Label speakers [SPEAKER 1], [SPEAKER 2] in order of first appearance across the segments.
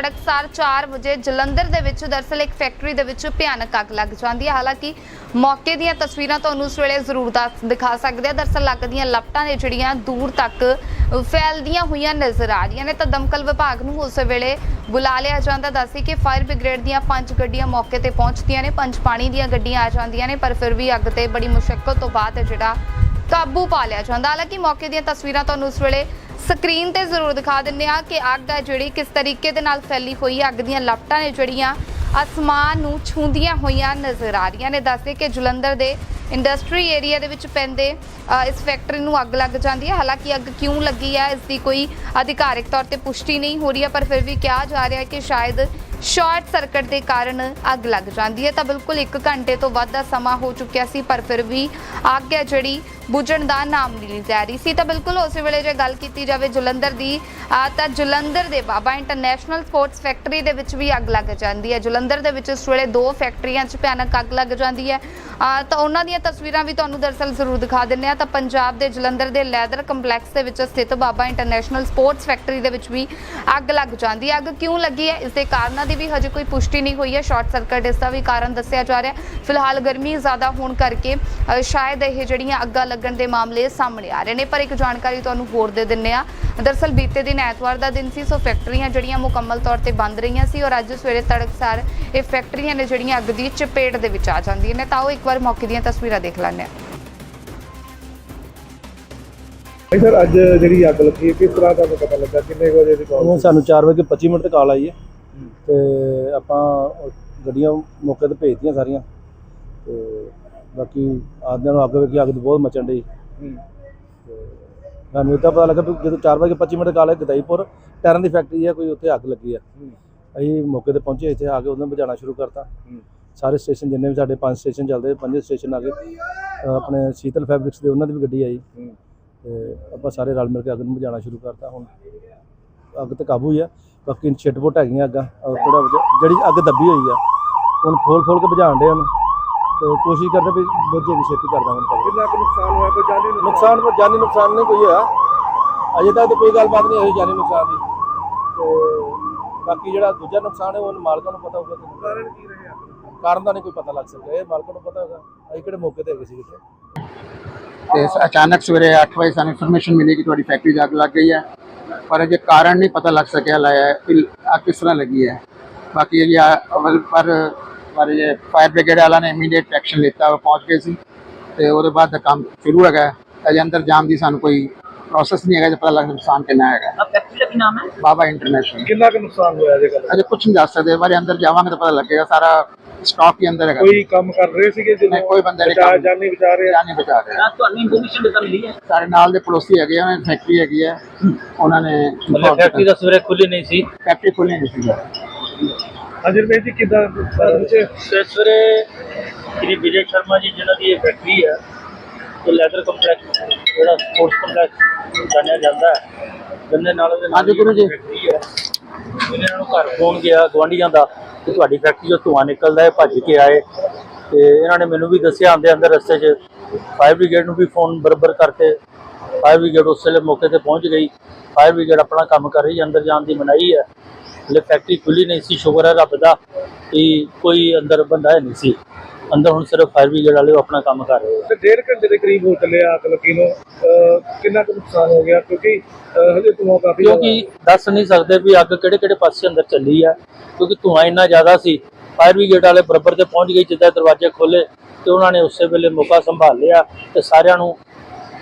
[SPEAKER 1] ਤੜਕਸਾਰ 4 ਵਜੇ ਜਲੰਧਰ ਦੇ ਵਿੱਚ ਦਰਸਲ ਇੱਕ ਫੈਕਟਰੀ ਦੇ ਵਿੱਚ ਭਿਆਨਕ ਅੱਗ ਲੱਗ ਜਾਂਦੀ ਹੈ। ਹਾਲਾਂਕਿ ਮੌਕੇ ਦੀਆਂ ਤਸਵੀਰਾਂ ਤੁਹਾਨੂੰ ਇਸ ਵੇਲੇ ਜ਼ਰੂਰ ਦੱਸ ਦਿਖਾ ਸਕਦੇ ਆ। ਦਰਸਲ ਅੱਗ ਦੀਆਂ ਲਪਟਾਂ ਨੇ ਜਿਹੜੀਆਂ ਦੂਰ ਤੱਕ ਫੈਲਦੀਆਂ ਹੋਈਆਂ ਨਜ਼ਰ ਆ ਰਹੀਆਂ ਨੇ। ਤਾਂ ਦਮਕਲ ਵਿਭਾਗ ਨੂੰ ਉਸ ਵੇਲੇ ਬੁਲਾ ਲਿਆ ਜਾਂਦਾ। ਦੱਸੀ ਕਿ ਫਾਇਰ ਬ੍ਰਿਗੇਡ ਦੀਆਂ ਪੰਜ ਗੱਡੀਆਂ ਮੌਕੇ ਤੇ ਪਹੁੰਚਦੀਆਂ ਨੇ। ਪੰਜ ਪਾਣੀ ਦੀਆਂ ਗੱਡੀਆਂ ਆ ਜਾਂਦੀਆਂ ਨੇ, ਪਰ ਫਿਰ ਵੀ ਅੱਗ ਤੇ ਬੜੀ ਮੁਸ਼ਕਲ ਤੋਂ ਬਾਅਦ ਜਿਹੜਾ ਕਾਬੂ ਪਾ ਲਿਆ ਜਾਂਦਾ। ਹਾਲਾਂਕਿ ਮੌਕੇ ਦੀਆਂ ਤਸਵੀਰਾਂ ਤੁਹਾਨੂੰ ਉਸ ਵੇਲੇ ਸਕਰੀਨ ਤੇ ਜ਼ਰੂਰ ਦਿਖਾ ਦਿੰਦੇ ਆ ਕਿ ਅੱਗ ਹੈ ਜਿਹੜੀ ਕਿਸ ਤਰੀਕੇ ਦੇ ਨਾਲ ਫੈਲੀ ਹੋਈ ਅੱਗ ਦੀਆਂ ਲਪਟਾਂ ਨੇ ਜਿਹੜੀਆਂ ਅਸਮਾਨ ਨੂੰ ਛੂੰਦੀਆਂ ਹੋਈਆਂ ਨਜ਼ਰ ਆ ਰਹੀਆਂ ਨੇ। ਦੱਸਦੇ ਕਿ ਜਲੰਧਰ ਦੇ ਇੰਡਸਟਰੀ ਏਰੀਆ ਦੇ ਵਿੱਚ ਪੈਂਦੇ ਇਸ ਫੈਕਟਰੀ ਨੂੰ ਅੱਗ ਲੱਗ ਜਾਂਦੀ ਹੈ। ਹਾਲਾਂਕਿ ਅੱਗ ਕਿਉਂ ਲੱਗੀ ਹੈ, ਇਸ ਦੀ ਕੋਈ ਅਧਿਕਾਰਿਕ ਤੌਰ ਤੇ ਪੁਸ਼ਟੀ ਨਹੀਂ ਹੋ ਰਹੀ ਹੈ, ਪਰ ਫਿਰ ਵੀ ਕਿਹਾ ਜਾ ਰਿਹਾ ਹੈ ਕਿ ਸ਼ਾਇਦ ਸ਼ਾਰਟ ਸਰਕਟ ਦੇ ਕਾਰਨ ਅੱਗ ਲੱਗ ਜਾਂਦੀ ਹੈ। ਤਾਂ ਬਿਲਕੁਲ 1 ਘੰਟੇ ਤੋਂ ਵੱਧ ਦਾ ਸਮਾਂ ਹੋ ਚੁੱਕਿਆ ਸੀ, ਪਰ ਫਿਰ ਵੀ ਅੱਗ ਹੈ ਜਿਹੜੀ ਬੁਝਣ ਦਾ ਨਾਮ ਨਹੀਂ ਲੈ ਰਹੀ ਸੀ। ਤਾਂ ਬਿਲਕੁਲ ਉਸੇ ਵੇਲੇ ਜੇ ਗੱਲ ਕੀਤੀ ਜਾਵੇ ਜਲੰਧਰ ਦੀ ਤਾਂ ਜਲੰਧਰ ਦੇ ਬਾਬਾ ਇੰਟਰਨੈਸ਼ਨਲ ਸਪੋਰਟਸ ਫੈਕਟਰੀ ਦੇ ਵਿੱਚ ਵੀ ਅੱਗ ਲੱਗ ਜਾਂਦੀ ਹੈ। ਜਲੰਧਰ ਦੇ ਵਿੱਚ ਇਸ ਵੇਲੇ ਦੋ ਫੈਕਟਰੀਆਂ 'ਚ ਭਿਆਨਕ ਅੱਗ ਲੱਗ ਜਾਂਦੀ ਹੈ। ਤਾਂ ਉਹਨਾਂ ਦੀਆਂ ਤਸਵੀਰਾਂ ਵੀ ਤੁਹਾਨੂੰ ਦਰਸਲ ਜ਼ਰੂਰ ਦਿਖਾ ਦਿੰਦੇ ਆ ਤਾਂ ਪੰਜਾਬ ਦੇ ਜਲੰਧਰ ਦੇ ਲੈਦਰ ਕੰਪਲੈਕਸ ਦੇ ਵਿੱਚ ਸਥਿਤ ਬਾਬਾ ਇੰਟਰਨੈਸ਼ਨਲ ਸਪੋਰਟਸ ਫੈਕਟਰੀ ਦੇ ਵਿੱਚ ਵੀ ਅੱਗ ਲੱਗ ਜਾਂਦੀ ਹੈ। ਅੱਗ ਕਿਉਂ ਲੱਗੀ ਹੈ? ਇਸ ਦੇ ਕਾਰਨਾਂ ਦੀ ਵੀ ਹਜੇ ਕੋਈ ਪੁਸ਼ਟੀ ਨਹੀਂ ਹੋਈ ਹੈ। ਸ਼ਾਰਟ ਸਰਕਟ ਇਸ ਦਾ ਵੀ ਕਾਰਨ ਦੱਸਿਆ ਜਾ ਰਿਹਾ ਫਿਲਹਾਲ ਗਰਮੀ ਜ਼ਿਆਦਾ ਹੋਣ ਕਰਕੇ ਸ਼ਾਇਦ ਇਹ ਜਿਹੜੀਆਂ ਅੱਗਾਂ ਲੱਗਣ ਦੇ ਮਾਮਲੇ ਸਾਹਮਣੇ ਆ ਰਹੇ ਨੇ ਪਰ ਇੱਕ ਜਾਣਕਾਰੀ ਤੁਹਾਨੂੰ ਹੋਰ ਦੇ ਦਿੰਨੇ ਆ ਦਰਸਲ ਬੀਤੇ ਦਿਨ ਐਤਵਾਰ ਦਾ ਦਿਨ ਸੀ ਸੋ ਫੈਕਟਰੀਆਂ ਜਿਹੜੀਆਂ ਮੁਕੰਮਲ ਤੌਰ ਤੇ ਬੰਦ ਰਹੀਆਂ ਸੀ ਔਰ ਅੱਜ ਸਵੇਰੇ ਤੜਕਸਾਰ ਇਹ ਫੈਕਟਰੀਆਂ ਨੇ ਜਿਹੜੀਆਂ ਅੱਗ ਦੀ ਚਪੇਟ ਦੇ ਵਿੱਚ ਆ ਜਾਂਦੀਆਂ ਨੇ ਤਾਂ ਉਹ ਇੱਕ ਵਾਰ ਮੌਕੇ ਦੀਆਂ ਤਸਵੀਰਾਂ ਦੇਖ ਲੈਂਦੇ ਆ
[SPEAKER 2] ਨਹੀਂ ਸਰ ਅੱਜ ਜਿਹੜੀ ਅੱਗ ਲੱਗੀ ਹੈ ਕਿਸ ਤਰ੍ਹਾਂ ਦਾ ਪਤਾ ਲੱਗਾ? ਕਿੰਨੇ ਕੁ ਵਜੇ ਦੀ ਕਾਲ
[SPEAKER 3] ਉਹ ਸਾਨੂੰ 4 ਵਜੇ 25 ਮਿੰਟ ਤੇ ਕਾਲ ਆਈ ਹੈ। ਤੇ ਆਪਾਂ ਉਹ ਗੱਡੀਆਂ ਮੌਕੇ ਤੇ ਭੇਜਤੀਆਂ ਸਾਰੀਆਂ। ਤੇ ਬਾਕੀ ਆਦਿਆਂ ਨੂੰ ਅੱਗ ਵੇਖੀ ਅੱਗ ਦੀ ਬਹੁਤ ਮਚਣ ਡਈ। ਤੇ ਸਾਨੂੰ ਇੱਦਾਂ ਪਤਾ ਲੱਗਾ ਵੀ ਜਦੋਂ 4 ਵਜੇ 25 ਮਿੰਟ ਕਾਲ ਗਦਾਈਪੁਰ ਟਾਇਰਾਂ ਦੀ ਫੈਕਟਰੀ ਹੈ ਕੋਈ ਉੱਥੇ ਅੱਗ ਲੱਗੀ ਆ ਅਸੀਂ ਮੌਕੇ ਤੇ ਪਹੁੰਚੇ ਇੱਥੇ ਆ ਕੇ ਉਹਨਾਂ ਬੁਝਾਉਣਾ ਸ਼ੁਰੂ ਕਰਤਾ। ਸਾਰੇ ਸਟੇਸ਼ਨ ਜਿੰਨੇ ਵੀ ਸਾਡੇ ਪੰਜ ਸਟੇਸ਼ਨ ਚੱਲਦੇ ਪੰਜੇ ਸਟੇਸ਼ਨ ਆ ਗਏ ਆਪਣੇ ਸ਼ੀਤਲ ਫੈਬਰਿਕਸ ਦੇ ਉਹਨਾਂ ਦੀ ਵੀ ਗੱਡੀ ਆਈ। ਤੇ ਆਪਾਂ ਸਾਰੇ ਰਲ ਮਿਲ ਕੇ ਅੱਗ ਨੂੰ ਬੁਝਾਉਣਾ ਸ਼ੁਰੂ ਕਰਤਾ। ਹੁਣ ਅੱਗ ਤੇ ਕਾਬੂ ਹੀ ਆ। ਬਾਕੀ ਛਿੱਟਪੁੱਟ ਹੈਗੀਆਂ ਅੱਗਾਂ ਥੋੜਾ ਜਿਹੜੀ ਅੱਗ ਦੱਬੀ ਹੋਈ ਆ ਹੁਣ ਫੋਲ ਫੋਲ ਕੇ ਬੁਝਾਉਣ ਦੇ ਉਹਨੂੰ। ਤੇ ਕੋਸ਼ਿਸ਼ ਕਰਦੇ ਵੀ ਬੁਝੇ ਦੀ ਛੇਤੀ ਕਰ ਦਾਂਗੇ ਕੰਮ।
[SPEAKER 2] ਕਿੰਨਾ ਕੁ ਨੁਕਸਾਨ ਹੋਇਆ ਕੋਈ ਜਾਨੀ
[SPEAKER 3] ਨੁਕਸਾਨ? ਕੋਈ ਜਾਨੀ ਨੁਕਸਾਨ ਨਹੀਂ ਕੋਈ ਹੋਇਆ। ਅਜੇ ਤੱਕ ਤਾਂ ਕੋਈ ਗੱਲਬਾਤ ਨਹੀਂ ਹੋਈ ਜਾਨੀ ਨੁਕਸਾਨ ਦੀ। ਤੇ ਬਾਕੀ ਜਿਹੜਾ ਦੂਜਾ ਨੁਕਸਾਨ ਹੈ ਉਹ ਮਾਲਕਾਂ ਨੂੰ ਪਤਾ ਹੋਊਗਾ
[SPEAKER 2] ਕਾਰਨ ਕੀ ਰਹੇ?
[SPEAKER 3] ਕਾਰਨ ਦਾ ਨਹੀਂ ਕੋਈ ਪਤਾ ਲੱਗ ਸਕਦਾ। ਇਹ ਮਾਲਕਾਂ ਨੂੰ ਪਤਾ ਹੋਗਾ ਅਸੀਂ ਕਿਹੜੇ ਮੌਕੇ ਤੇ ਹੈਗੇ ਸੀ ਕਿਤੇ
[SPEAKER 4] ਤੇ ਅਚਾਨਕ ਸਵੇਰੇ 8 ਵਜੇ ਸਾਨੂੰ ਇਨਫੋਰਮੇਸ਼ਨ ਮਿਲੀ ਕਿ ਤੁਹਾਡੀ ਫੈਕਟਰੀ ਅੱਗ ਲੱਗ ਗਈ ਹੈ। ਪਰ ਅਜੇ ਕਾਰਨ ਨਹੀਂ ਪਤਾ ਲੱਗ ਸਕਿਆ ਲਾਇਆ ਕਿ ਅੱਗ ਕਿਸ ਤਰ੍ਹਾਂ ਲੱਗੀ ਹੈ। ਬਾਕੀ ਇਹ ਪਰ ਪਰ ਇਹ ਫਾਇਰ ਬ੍ਰਿਗੇਡ ਵਾਲਿਆਂ ਨੇ ਇਮੀਡੀਏਟ ਐਕਸ਼ਨ ਲਿੱਤਾ ਪਹੁੰਚ ਗਏ ਸੀ ਤੇ ਉਹਦੇ ਬਾਅਦ ਕੰਮ ਸ਼ੁਰੂ ਹੈਗਾ। ਅਜੇ ਅੰਦਰ ਜਾਮ ਦੀ ਸਾਨੂੰ ਕੋਈ ਪ੍ਰੋਸੈਸ ਨਹੀਂ ਹੈਗਾ ਜੇ ਪਤਾ ਲੱਗ ਨੁਕਸਾਨ ਕਿੰਨਾ ਹੈਗਾ।
[SPEAKER 5] ਆਪ ਫੈਕਟਰੀ ਦਾ ਕੀ ਨਾਮ ਹੈ?
[SPEAKER 4] ਬਾਬਾ ਇੰਟਰਨੈਸ਼ਨਲ
[SPEAKER 2] ਕਿੰਨਾ ਕੁ ਨੁਕਸਾਨ ਹੋਇਆ ਇਹਦੇ ਗੱਲ
[SPEAKER 4] ਅਜੇ ਕੁਝ ਨਹੀਂ ਦੱਸ ਸਕਦੇ ਬਾਰੇ ਅੰਦਰ ਜਾਵਾਂਗੇ ਤਾਂ ਪਤਾ ਲੱਗੇਗਾ ਸਾਰਾ ਸਟਾਕ ਹੀ ਅੰਦਰ ਹੈਗਾ।
[SPEAKER 2] ਕੋਈ ਕੰਮ ਕਰ ਰਹੇ ਸੀਗੇ
[SPEAKER 4] ਨਹੀਂ ਕੋਈ ਬੰਦਾ ਨਹੀਂ ਕੰਮ
[SPEAKER 2] ਜਾਨੀ ਵਿਚਾਰ ਰਿਹਾ
[SPEAKER 4] ਜਾਨੀ ਵਿਚਾਰ ਰਿਹਾ
[SPEAKER 5] ਤੁਹਾਨੂੰ ਇਨਫੋਰਮੇਸ਼ਨ ਦਿੱਤਾ ਮਿਲੀ ਹੈ?
[SPEAKER 4] ਸਾਡੇ ਨਾਲ ਦੇ ਪੜੋਸੀ ਹੈਗੇ ਉਹਨਾਂ ਦੀ ਫੈਕਟਰੀ ਹੈਗੀ ਹੈ। ਉਹਨਾਂ ਨੇ
[SPEAKER 6] ਫੈਕਟਰੀ ਦਾ ਸਵੇਰੇ ਖੁੱਲੀ ਨਹੀਂ ਸੀ।
[SPEAKER 4] ਫੈਕਟਰੀ ਖੁੱਲੀ ਨਹੀਂ ਸੀ।
[SPEAKER 2] ਅਜਰ ਭਾਈ ਜੀ ਕਿਦਾਂ
[SPEAKER 6] ਸਵੇਰੇ ਸ਼੍ਰੀ ਵਿਜੇ ਸ਼ਰਮਾ ਜੀ ਜਿਨ੍ਹਾਂ ਦੀ ਇਹ ਫੈਕਟਰੀ ਹੈ ਤੇ ਲੈਦਰ ਕੰਪਲੈਕਸ ਜਿਹੜਾ ਸਪੋਰਟਸ ਕੰਪਲੈਕਸ ਜਾਣਿਆ ਜਾਂਦਾ ਹੈ ਗੰਦੇ ਨਾਲ ਦੇ ਨਾਲ
[SPEAKER 4] ਹਾਂਜੀ ਗੁਰੂ ਜੀ।
[SPEAKER 6] ਫੈਕਟਰੀ ਹੈ। ਇਹਨਾਂ ਨੂੰ ਘਰ ਫੋਨ ਗਿਆ ਗਵਾਂਢੀਆਂ ਦਾ ਕਿ ਤੁਹਾਡੀ ਫੈਕਟਰੀ ਚੋਂ ਧੂੰਆਂ ਨਿਕਲਦਾ ਹੈ ਭੱਜ ਕੇ ਆਏ। ਤੇ ਇਹਨਾਂ ਨੇ ਮੈਨੂੰ ਵੀ ਦੱਸਿਆ ਆਂਦੇ ਅੰਦਰ ਰਸਤੇ 'ਚ ਫਾਇਰ ਬ੍ਰਿਗੇਡ ਨੂੰ ਵੀ ਫੋਨ ਬਰਬਰ ਕਰਕੇ ਫਾਇਰ ਬ੍ਰਿਗੇਡ ਉਸ ਵੇਲੇ ਮੌਕੇ ਤੇ ਪਹੁੰਚ ਗਈ। ਫਾਇਰ ਬ੍ਰਿਗੇਡ ਆਪਣਾ ਕੰਮ ਕਰ ਰਹੀ ਅੰਦਰ ਜਾਣ ਦੀ ਮਨਾਹੀ ਹੈ। ਹਲੇ ਫੈਕਟਰੀ ਖੁੱਲੀ ਨਹੀਂ ਸੀ ਸ਼ੁਕਰ ਹੈ ਰੱਬ ਦਾ ਕਿ ਕੋਈ ਅੰਦਰ ਬੰਦਾ ਨਹੀਂ ਸੀ। ਅੰਦਰ ਹੁਣ ਸਿਰਫ ਫਾਇਰ ਬ੍ਰਿਗੇਡ ਵਾਲੇ ਆਪਣਾ ਕੰਮ ਕਰ ਰਹੇ
[SPEAKER 2] ਤੇ ਡੇਢ ਘੰਟੇ ਦੇ ਕਰੀਬ ਹੋ ਚੱਲਿਆ ਅੱਗ ਲੱਗੀ ਨੂੰ ਅਹ ਕਿੰਨਾ ਕੁ ਨੁਕਸਾਨ ਹੋ ਗਿਆ? ਕਿਉਂਕਿ ਅਹ ਹਜੇ ਧੂਆਂ ਕਾਫੀ
[SPEAKER 6] ਕਿਉਂਕਿ ਦੱਸ ਨਹੀਂ ਸਕਦੇ ਵੀ ਅੱਗ ਕਿਹੜੇ ਕਿਹੜੇ ਪਾਸੇ ਅੰਦਰ ਚੱਲੀ ਆ ਕਿਉਂਕਿ ਧੂਆਂ ਇੰਨਾ ਜ਼ਿਆਦਾ ਸੀ। ਫਾਇਰ ਬ੍ਰਿਗੇਡ ਵਾਲੇ ਬਰਾਬਰ ਤੇ ਪਹੁੰਚ ਗਏ ਜਿੱਦਾਂ ਦਰਵਾਜ਼ੇ ਖੋਲੇ ਤੇ ਉਹਨਾਂ ਨੇ ਉਸੇ ਵੇਲੇ ਮੌਕਾ ਸੰਭਾਲ ਲਿਆ ਤੇ ਸਾਰਿਆਂ ਨੂੰ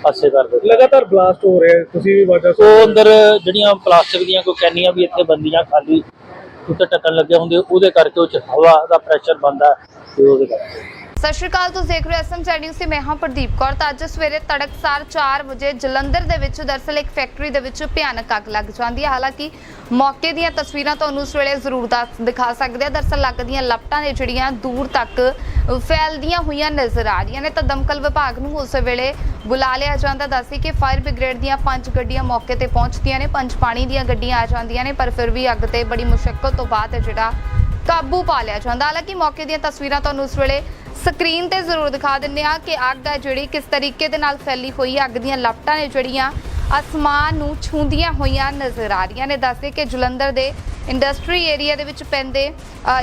[SPEAKER 6] ਪਾਸੇ ਕਰ ਦਿੱਤਾ।
[SPEAKER 2] ਲਗਾਤਾਰ ਬਲਾਸਟ ਹੋ ਰਿਹਾ ਤੁਸੀਂ ਵੀ ਵਾਜਾ
[SPEAKER 6] ਉਹ ਅੰਦਰ ਜਿਹੜੀਆਂ ਪਲਾਸਟਿਕ ਦੀਆਂ ਕੋਈ ਕੈਨੀਆਂ ਵੀ ਇੱਥੇ ਬੰਦੀਆਂ ਖਾਲੀ ਉੱਤੇ ਟੱਕਣ ਲੱਗੇ ਹੁੰਦੇ ਉਹਦੇ ਕਰਕੇ ਉਹ ਚ ਹਵਾ ਦਾ ਪ੍ਰੈਸ਼ਰ ਬੰਦਾ ਤੇ ਉਹਦੇ ਕਰਕੇ।
[SPEAKER 1] ਸਤਿ ਸ਼੍ਰੀ ਅਕਾਲ, ਤੁਸੀਂ ਦੇਖ ਰਹੇ ਹੋ ਐਸਐਮ ਨਿਊਜ਼ ਤੇ ਮੈਂ ਹਾਂ ਪ੍ਰਦੀਪ ਕੌਰ। ਤਾਂ ਅੱਜ ਸਵੇਰੇ ਤੜਕਸਾਰ 4 ਵਜੇ ਜਲੰਧਰ ਦੇ ਵਿੱਚ ਦਰਸਲ ਇੱਕ ਫੈਕਟਰੀ ਦੇ ਵਿੱਚ ਭਿਆਨਕ ਅੱਗ ਲੱਗ ਜਾਂਦੀ ਹੈ। ਹਾਲਾਂਕਿ ਮੌਕੇ ਦੀਆਂ ਤਸਵੀਰਾਂ ਤੁਹਾਨੂੰ ਉਸ ਵੇਲੇ ਜ਼ਰੂਰ ਦੱਸ, ਦਿਖਾ ਸਕਦੇ ਆ ਦਰਸਲ ਅੱਗ ਦੀਆਂ ਲਪਟਾਂ ਨੇ ਜਿਹੜੀਆਂ ਦੂਰ ਤੱਕ ਫੈਲਦੀਆਂ ਹੋਈਆਂ ਨਜ਼ਰ ਆ ਰਹੀਆਂ ਨੇ। ਤਾਂ ਦਮਕਲ ਵਿਭਾਗ ਨੂੰ ਉਸ ਵੇਲੇ ਬੁਲਾ ਲਿਆ ਜਾਂਦਾ। ਦੱਸੀ ਕਿ ਫਾਇਰ ਬ੍ਰਿਗੇਡ ਦੀਆਂ ਪੰਜ ਗੱਡੀਆਂ ਮੌਕੇ ਤੇ ਪਹੁੰਚਦੀਆਂ ਨੇ। ਪੰਜ ਪਾਣੀ ਦੀਆਂ ਗੱਡੀਆਂ ਆ ਜਾਂਦੀਆਂ ਨੇ, ਪਰ ਫਿਰ ਵੀ ਅੱਗ ਤੇ ਬੜੀ ਮੁਸ਼ਕਲ ਤੋਂ ਬਾਅਦ ਜਿਹੜਾ ਕਾਬੂ ਪਾ ਲਿਆ ਜਾਂਦਾ। ਹਾਲਾਂਕਿ ਮੌਕੇ ਦੀਆਂ ਤਸਵੀਰਾਂ ਤੁਹਾਨੂੰ ਉਸ ਵੇਲੇ ਸਕਰੀਨ ਤੇ ਜ਼ਰੂਰ ਦਿਖਾ ਦਿੰਨੇ ਆ ਕਿ ਅੱਗ ਹੈ ਜਿਹੜੀ ਕਿਸ ਤਰੀਕੇ ਦੇ ਨਾਲ ਫੈਲੀ ਹੋਈ ਅੱਗ ਦੀਆਂ ਲਪਟਾਂ ਨੇ ਜਿਹੜੀਆਂ ਅਸਮਾਨ ਨੂੰ ਛੂੰਦੀਆਂ ਹੋਈਆਂ ਨਜ਼ਰ ਆ ਰਹੀਆਂ ਨੇ। ਦੱਸਦੇ ਕਿ ਜਲੰਧਰ ਦੇ ਇੰਡਸਟਰੀ ਏਰੀਆ ਦੇ ਵਿੱਚ ਪੈਂਦੇ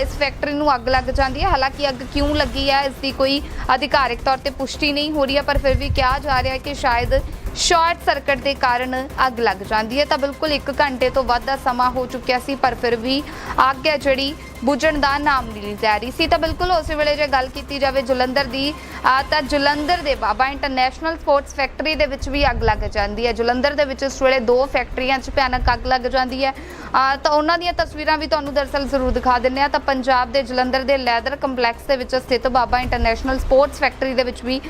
[SPEAKER 1] ਇਸ ਫੈਕਟਰੀ ਨੂੰ ਅੱਗ ਲੱਗ ਜਾਂਦੀ ਹੈ। ਹਾਲਾਂਕਿ ਅੱਗ ਕਿਉਂ ਲੱਗੀ ਹੈ, ਇਸ ਦੀ ਕੋਈ ਅਧਿਕਾਰਿਕ ਤੌਰ ਤੇ ਪੁਸ਼ਟੀ ਨਹੀਂ ਹੋ ਰਹੀ ਹੈ, ਪਰ ਫਿਰ ਵੀ ਕਿਹਾ ਜਾ ਰਿਹਾ ਹੈ ਕਿ ਸ਼ਾਇਦ ਸ਼ਾਰਟ ਸਰਕਟ ਦੇ ਕਾਰਨ ਅੱਗ ਲੱਗ ਜਾਂਦੀ ਹੈ ਤਾਂ ਬਿਲਕੁਲ 1 ਘੰਟੇ ਤੋਂ ਵੱਧ ਦਾ ਸਮਾਂ ਹੋ ਚੁੱਕਿਆ ਸੀ, ਪਰ ਫਿਰ ਵੀ ਅੱਗ ਹੈ ਜਿਹੜੀ ਬੁਝਣ ਦਾ ਨਾਮ ਨਹੀਂ ਲੈ ਰਹੀ ਸੀ। ਤਾਂ ਬਿਲਕੁਲ ਉਸੇ ਵੇਲੇ ਜੇ ਗੱਲ ਕੀਤੀ ਜਾਵੇ ਜਲੰਧਰ ਦੀ ਤਾਂ ਜਲੰਧਰ ਦੇ ਬਾਬਾ ਇੰਟਰਨੈਸ਼ਨਲ ਸਪੋਰਟਸ ਫੈਕਟਰੀ ਦੇ ਵਿੱਚ ਵੀ ਅੱਗ ਲੱਗ ਜਾਂਦੀ ਹੈ। ਜਲੰਧਰ ਦੇ ਵਿੱਚ ਇਸ ਵੇਲੇ ਦੋ ਫੈਕਟਰੀਆਂ 'ਚ ਭਿਆਨਕ ਅੱਗ ਲੱਗ ਜਾਂਦੀ ਹੈ। ਤਾਂ ਉਹਨਾਂ ਦੀਆਂ ਤਸਵੀਰਾਂ ਵੀ ਤੁਹਾਨੂੰ ਦਰਸਲ ਜ਼ਰੂਰ ਦਿਖਾ ਦਿੰਨੇ ਆ ਤਾਂ ਪੰਜਾਬ ਦੇ ਜਲੰਧਰ ਦੇ ਲੈਦਰ ਕੰਪਲੈਕਸ ਦੇ ਵਿੱਚ ਸਥਿਤ ਬਾਬਾ ਇੰਟਰਨੈਸ਼ਨਲ ਸਪੋਰਟਸ ਫੈਕਟਰੀ ਦੇ ਵਿੱਚ ਵੀ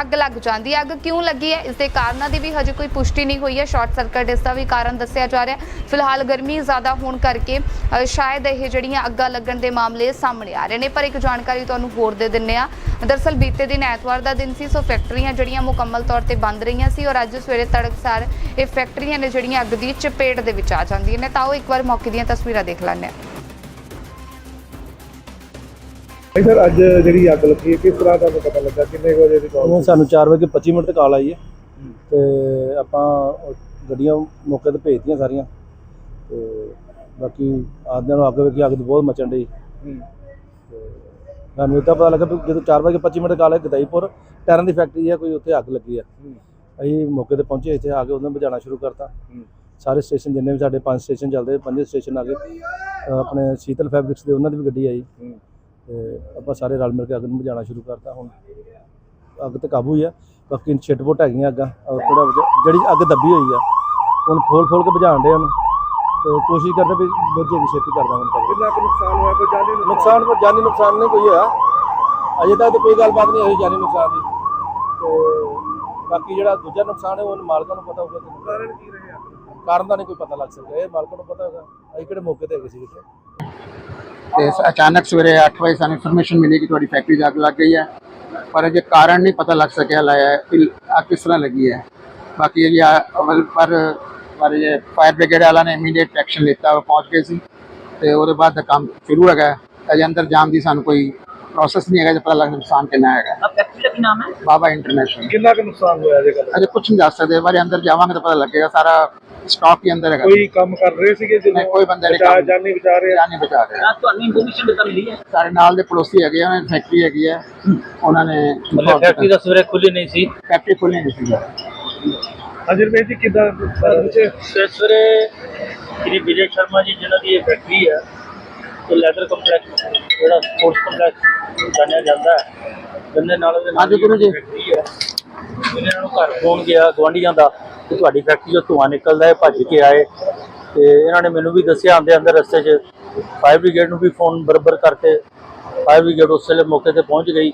[SPEAKER 1] ਅੱਗ ਲੱਗ ਜਾਂਦੀ ਹੈ। ਅੱਗ ਕਿਉਂ ਲੱਗੀ ਹੈ? ਇਸ ਦੇ ਕਾਰਨਾਂ ਦੀ ਵੀ ਹਜੇ ਕੋਈ ਪੁਸ਼ਟੀ ਨਹੀਂ ਹੋਈ ਹੈ। ਸ਼ਾਰਟ ਸਰਕਟ ਇਸ ਦਾ ਵੀ ਕਾਰਨ ਦੱਸਿਆ ਜਾ ਰਿਹਾ ਫਿਲਹਾਲ ਗਰਮੀ ਜ਼ਿਆਦਾ ਹੋਣ ਕਰਕੇ ਸ਼ਾਇਦ ਇਹ ਜਿਹੜੀਆਂ ਅੱਗਾਂ ਲੱਗਣ ਦੇ ਮਾਮਲੇ ਸਾਹਮਣੇ ਆ ਰਹੇ ਨੇ। ਪਰ ਇੱਕ ਜਾਣਕਾਰੀ ਤੁਹਾਨੂੰ ਹੋਰ ਦੇ ਦਿੰਨੇ ਆ ਦਰਸਲ ਬੀਤੇ ਦਿਨ ਐਤਵਾਰ ਦਾ ਦਿਨ ਸੀ ਸੋ ਫੈਕਟਰੀਆਂ ਜਿਹੜੀਆਂ ਮੁਕੰਮਲ ਤੌਰ ਤੇ ਬੰਦ ਰਹੀਆਂ ਸੀ ਔਰ ਅੱਜ ਸਵੇਰੇ ਤੜਕਸਾਰ ਇਹ ਫੈਕਟਰੀਆਂ ਨੇ ਜਿਹੜੀਆਂ ਅੱਗ ਦੀ ਚਪੇਟ ਦੇ ਵਿੱਚ ਆ ਜਾਂਦੀਆਂ ਨੇ ਤਾਂ ਉਹ ਇੱਕ ਵਾਰ ਮੌਕੇ ਦੀਆਂ ਤਸਵੀਰਾਂ ਦੇਖ ਲੈਂਦੇ ਹਾਂ।
[SPEAKER 2] ਭਾਈ ਸਰ ਅੱਜ ਜਿਹੜੀ ਅੱਗ ਲੱਗੀ ਹੈ, ਕਿਸ ਤਰ੍ਹਾਂ ਤੁਹਾਨੂੰ ਪਤਾ ਲੱਗਾ? ਕਿੰਨੇ ਕੁ ਵਜੇ ਦੀ
[SPEAKER 3] ਉਹ
[SPEAKER 2] ਕਾਲ
[SPEAKER 3] ਸਾਨੂੰ 4 ਵਜੇ 25 ਮਿੰਟ ਤੇ ਕਾਲ ਆਈ ਹੈ ਤੇ ਆਪਾਂ ਉਹ ਗੱਡੀਆਂ ਮੌਕੇ ਤੇ ਭੇਜਤੀਆਂ ਸਾਰੀਆਂ ਤੇ ਬਾਕੀ ਆਦਮੀਆਂ ਨੂੰ ਅੱਗ ਵੇਖੀ ਅੱਗ ਦੀ ਬਹੁਤ ਮਚਣ ਡਈ। ਇਹ ਤਾਂ ਪਤਾ ਲੱਗਾ ਵੀ ਜਦੋਂ 4 ਵਜੇ 25 ਮਿੰਟ ਕਾਲ ਗਦਾਈਪੁਰ ਟਾਇਰਾਂ ਦੀ ਫੈਕਟਰੀ ਹੈ ਕੋਈ ਉੱਥੇ ਅੱਗ ਲੱਗੀ ਆ ਅਸੀਂ ਮੌਕੇ ਤੇ ਪਹੁੰਚੇ ਇੱਥੇ ਆ ਕੇ ਉਹਨਾਂ ਨੂੰ ਬੁਝਾਉਣਾ ਸ਼ੁਰੂ ਕਰਤਾ। ਸਾਰੇ ਸਟੇਸ਼ਨ ਜਿੰਨੇ ਵੀ ਸਾਡੇ ਪੰਜ ਸਟੇਸ਼ਨ ਚੱਲਦੇ ਪੰਜੇ ਸਟੇਸ਼ਨ ਆ ਅਹ ਆਪਣੇ ਸ਼ੀਤਲ ਫੈਬਰਿਕਸ ਦੇ ਉਹਨਾਂ ਦੀ ਵੀ ਗੱਡੀ ਆਈ। ਤੇ ਆਪਾਂ ਸਾਰੇ ਰਲ ਮਿਲ ਕੇ ਅੱਗ ਨੂੰ ਬੁਝਾਉਣਾ ਸ਼ੁਰੂ ਕਰਤਾ। ਹੁਣ ਅੱਗ ਤੇ ਕਾਬੂ ਹੀ ਆ। ਬਾਕੀ ਛਿਟਪੁੱਟ ਹੈਗੀਆਂ ਅੱਗਾਂ। ਥੋੜਾ ਜਿਹੜੀ ਅੱਗ ਦੱਬੀ ਹੋਈ ਆ ਹੁਣ ਫੋਲ ਫੋਲ ਕੇ ਬੁਝਾਉਣ ਦੇ ਉਹਨੂੰ। ਤੇ ਕੋਸ਼ਿਸ਼ ਕਰਦੇ ਵੀ ਬੁਝੇ ਦੀ ਛੇਤੀ ਕਰਦਾ ਹੁਣ
[SPEAKER 2] ਕਿੰਨਾ ਕੁ ਨੁਕਸਾਨ ਹੋਇਆ ਕੋਈ ਜਾਨੀ
[SPEAKER 3] ਨੁਕਸਾਨ? ਕੋਈ ਜਾਨੀ ਨੁਕਸਾਨ ਨਹੀਂ ਕੋਈ ਹੋਇਆ। ਅਜੇ ਤੱਕ ਤਾਂ ਕੋਈ ਗੱਲਬਾਤ ਨਹੀਂ ਹੋਈ ਜਾਨੀ ਨੁਕਸਾਨ ਦੀ। ਤੇ ਬਾਕੀ ਜਿਹੜਾ ਦੂਜਾ ਨੁਕਸਾਨ ਹੈ ਉਹ ਮਾਲਕਾਂ ਨੂੰ ਪਤਾ ਹੋਊਗਾ ਕਿ
[SPEAKER 2] ਕਾਰਨ ਕੀ ਰਹੇ?
[SPEAKER 3] ਕਾਰਨ ਦਾ ਨਹੀਂ ਕੋਈ ਪਤਾ ਲੱਗ ਸਕਿਆ। ਇਹ ਮਾਲਕਾਂ ਨੂੰ ਪਤਾ ਹੋਗਾ ਅਸੀਂ ਕਿਹੜੇ ਮੌਕੇ ਤੇ ਹੈਗੇ ਸੀ ਕਿਤੇ
[SPEAKER 4] ਤੇ ਅਚਾਨਕ ਸਵੇਰੇ 8 ਵਜੇ ਸਾਨੂੰ ਇਨਫੋਰਮੇਸ਼ਨ ਮਿਲੀ ਕਿ ਤੁਹਾਡੀ ਫੈਕਟਰੀ ਅੱਗ ਲੱਗ ਗਈ ਹੈ। ਪਰ ਅਜੇ ਕਾਰਨ ਨਹੀਂ ਪਤਾ ਲੱਗ ਸਕਿਆ ਲਾਇਆ ਕਿ ਅੱਗ ਕਿਸ ਤਰ੍ਹਾਂ ਲੱਗੀ ਹੈ। ਬਾਕੀ ਇਹ ਪਰ ਬਾਰੇ ਜੇ ਫਾਇਰ ਬ੍ਰਿਗੇਡ ਵਾਲਾ ਨੇ ਇਮੀਡੀਏਟ ਐਕਸ਼ਨ ਲਿੱਤਾ ਪਹੁੰਚ ਗਏ ਸੀ ਤੇ ਉਹਦੇ ਬਾਅਦ ਦਾ ਕੰਮ ਸ਼ੁਰੂ ਹੈਗਾ ਅਜੇ ਅੰਦਰ ਜਾਮ ਦੀ ਸਾਨੂੰ ਕੋਈ ਪ੍ਰੋਸੈਸ ਨਹੀਂ ਹੈਗਾ ਜੇ ਪਤਾ ਲੱਗ ਨੁਕਸਾਨ ਕਿੰਨਾ ਹੈਗਾ
[SPEAKER 5] ਆਪ ਫੈਕਟਰੀ ਦਾ ਕੀ ਨਾਮ ਹੈ?
[SPEAKER 4] ਬਾਬਾ ਇੰਟਰਨੈਸ਼ਨਲ
[SPEAKER 2] ਕਿੰਨਾ ਕੁ ਨੁਕਸਾਨ ਹੋਇਆ ਜੇ ਗੱਲ
[SPEAKER 4] ਅਜੇ ਕੁਝ ਨਹੀਂ ਦੱਸ ਸਕਦੇ ਬਾਰੇ ਅੰਦਰ ਜਾਵਾਂਗੇ ਤਾਂ ਪਤਾ ਲੱਗੇਗਾ ਸਾਰਾ ਸਟਾਕ ਹੀ ਅੰਦਰ ਹੈਗਾ।
[SPEAKER 2] ਕੋਈ ਕੰਮ ਕਰ ਰਹੇ ਸੀਗੇ
[SPEAKER 4] ਜਿਹਨੇ ਕੋਈ ਬੰਦੇ ਨੇ
[SPEAKER 2] ਬਚਾ ਜਾਨੀ ਬਚਾ ਰਹੇ
[SPEAKER 4] ਜਾਨੀ ਬਚਾ ਰਹੇ
[SPEAKER 5] ਆ। ਤੁਹਾਨੂੰ ਇਨਫੋਰਮੇਸ਼ਨ ਤਾਂ ਮਿਲੀ
[SPEAKER 4] ਹੈ? ਸਾਰੇ ਨਾਲ ਦੇ ਪੜੋਸੀ ਹੈਗੇ ਉਹਨਾਂ ਦੀ ਫੈਕਟਰੀ ਹੈਗੀ ਹੈ ਉਹਨਾਂ ਨੇ
[SPEAKER 6] ਫੈਕਟਰੀ ਦਾ ਸਵੇਰੇ ਖੁੱਲੀ ਨਹੀਂ ਸੀ।
[SPEAKER 4] ਫੈਕਟਰੀ ਖੁੱਲੀ ਨਹੀਂ ਸੀ।
[SPEAKER 2] ਰਮੇਸ਼ ਜੀ ਕਿਦਾਂ ਸਰ ਪੁੱਛੇ
[SPEAKER 6] ਸਵੇਰੇ ਸ਼੍ਰੀ ਵਿਜੇ ਸ਼ਰਮਾ ਜੀ ਜਿਨ੍ਹਾਂ ਦੀ ਇਹ ਫੈਕਟਰੀ ਹੈ ਤੇ ਲੈਦਰ ਕੰਪਲੈਕਸ ਜਿਹੜਾ ਸਪੋਰਟਸ ਕੰਪਲੈਕਸ ਜਾਣਿਆ ਜਾਂਦਾ ਹੈ ਗੰਨੇ ਨਾਲੇ ਦੇ ਨਾਲ
[SPEAKER 4] ਗੁਰੂ ਜੀ।
[SPEAKER 6] ਫੈਕਟਰੀ ਹੈ। ਇਹਨਾਂ ਨੂੰ ਘਰ ਫੋਨ ਗਿਆ ਗਵਾਂਢੀਆਂ ਦਾ ਕਿ ਤੁਹਾਡੀ ਫੈਕਟਰੀ ਚੋਂ ਧੂੰਆਂ ਨਿਕਲਦਾ ਹੈ ਭੱਜ ਕੇ ਆਏ। ਤੇ ਇਹਨਾਂ ਨੇ ਮੈਨੂੰ ਵੀ ਦੱਸਿਆ ਆਂਦੇ ਅੰਦਰ ਰਸਤੇ 'ਚ ਫਾਇਰ ਬ੍ਰਿਗੇਡ ਨੂੰ ਵੀ ਫੋਨ ਬਰਬਰ ਕਰਕੇ ਫਾਇਰ ਬ੍ਰਿਗੇਡ ਉਸ ਵੇਲੇ ਮੌਕੇ ਤੇ ਪਹੁੰਚ ਗਈ।